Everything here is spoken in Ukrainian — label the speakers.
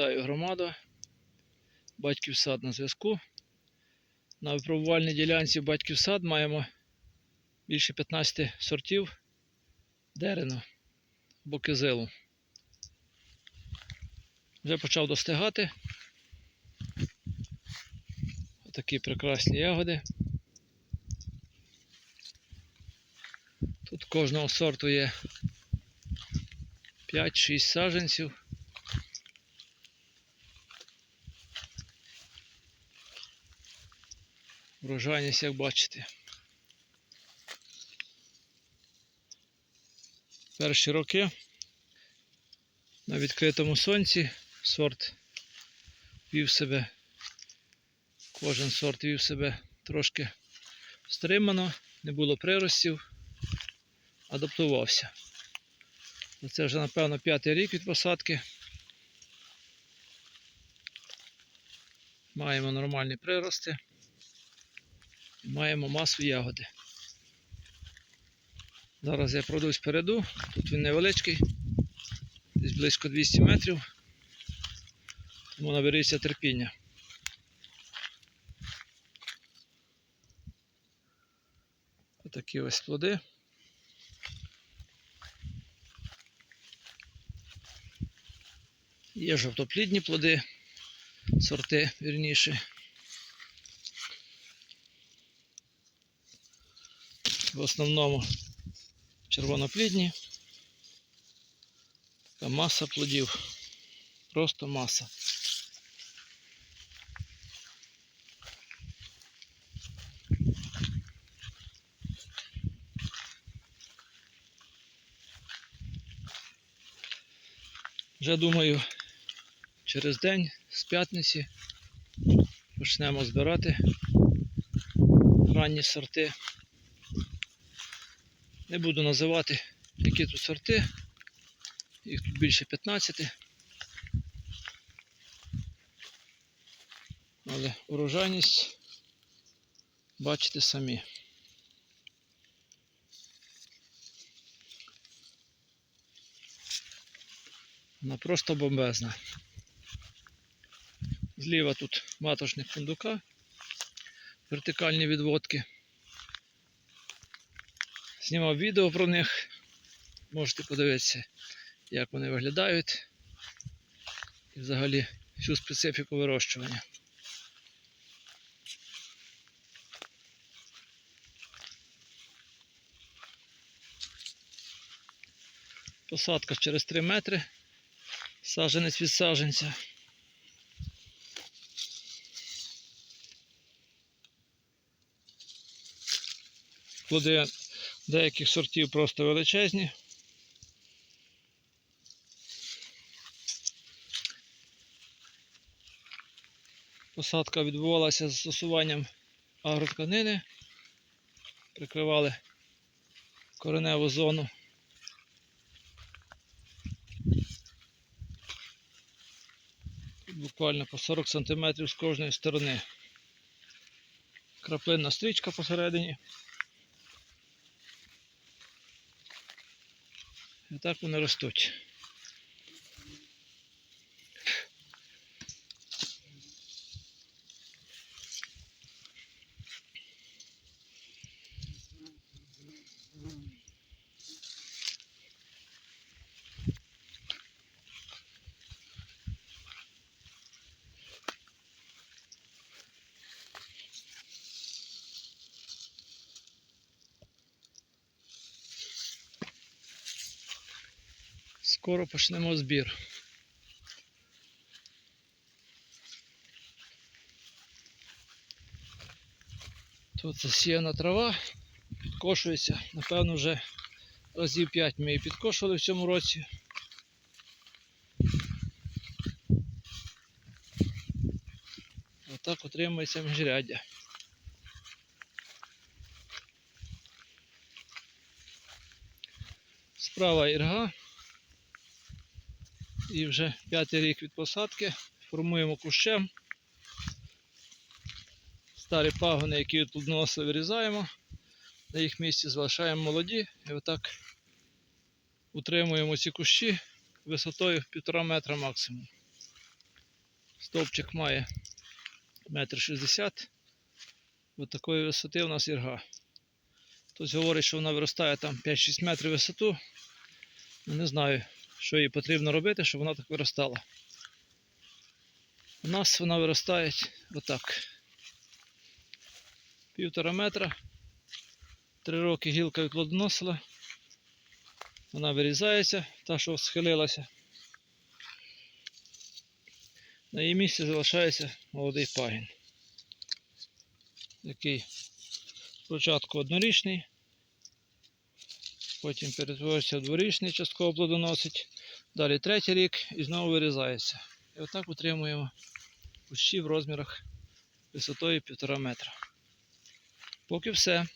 Speaker 1: Вітаю громаду. Батьків сад на зв'язку. На випробувальній ділянці батьків сад маємо більше 15 сортів дерену або кизилу. Вже почав достигати. Такі прекрасні ягоди. Тут кожного сорту є 5-6 саджанців. Врожайність, як бачите. Перші роки на відкритому сонці сорт вів себе, кожен сорт вів себе трошки стримано, не було приростів, адаптувався. Це вже, напевно, п'ятий рік від посадки. Маємо нормальні прирости. І маємо масу ягоди. Зараз я пройдусь переду. Тут він невеличкий, десь близько 200 метрів. Тому наберіться терпіння. Отакі ось плоди. Є жовтоплідні плоди, сорти вірніше. В основному червоноплідні. Така маса плодів. Просто маса. Вже думаю, через день з п'ятниці почнемо збирати ранні сорти. Не буду називати, які тут сорти. Їх тут більше 15. Але урожайність бачите самі. Вона просто бомбезна. Зліва тут маточник фундука, вертикальні відводки. Знімав відео про них. Можете подивитися, як вони виглядають. І взагалі всю специфіку вирощування. Посадка через 3 метри. Саженець від саженця. Плоди деяких сортів просто величезні. Посадка відбувалася з застосуванням агротканини. Прикривали кореневу зону. Буквально по 40 см з кожної сторони. Краплинна стрічка посередині. І так вони ростуть. Скоро почнемо збір. Тут засіяна трава, підкошується. Напевно, вже разів 5 ми її підкошували в цьому році. Отак отримується міжряддя. Справа ірга. І вже п'ятий рік від посадки формуємо кущем. Старі пагони, які тут носи вирізаємо, на їх місці залишаємо молоді і отак утримуємо ці кущі висотою 1,5 метра максимум. Стовпчик має метр шістдесят. Ось такої висоти у нас ірга. Хтось говорить, що вона виростає там 5-6 метрів висоту. Ну, Не знаю, що їй потрібно робити, щоб вона так виростала. У нас вона виростає отак. Півтора метра. Три роки гілка відплодоносила. Вона вирізається, та, що схилилася. На її місці залишається молодий пагін. Який спочатку однорічний, потім перетворюється в дворічний, частково плодоносить, далі третій рік і знову вирізається. І отак утримуємо кущі в розмірах висотою 1,5 метра. Поки все.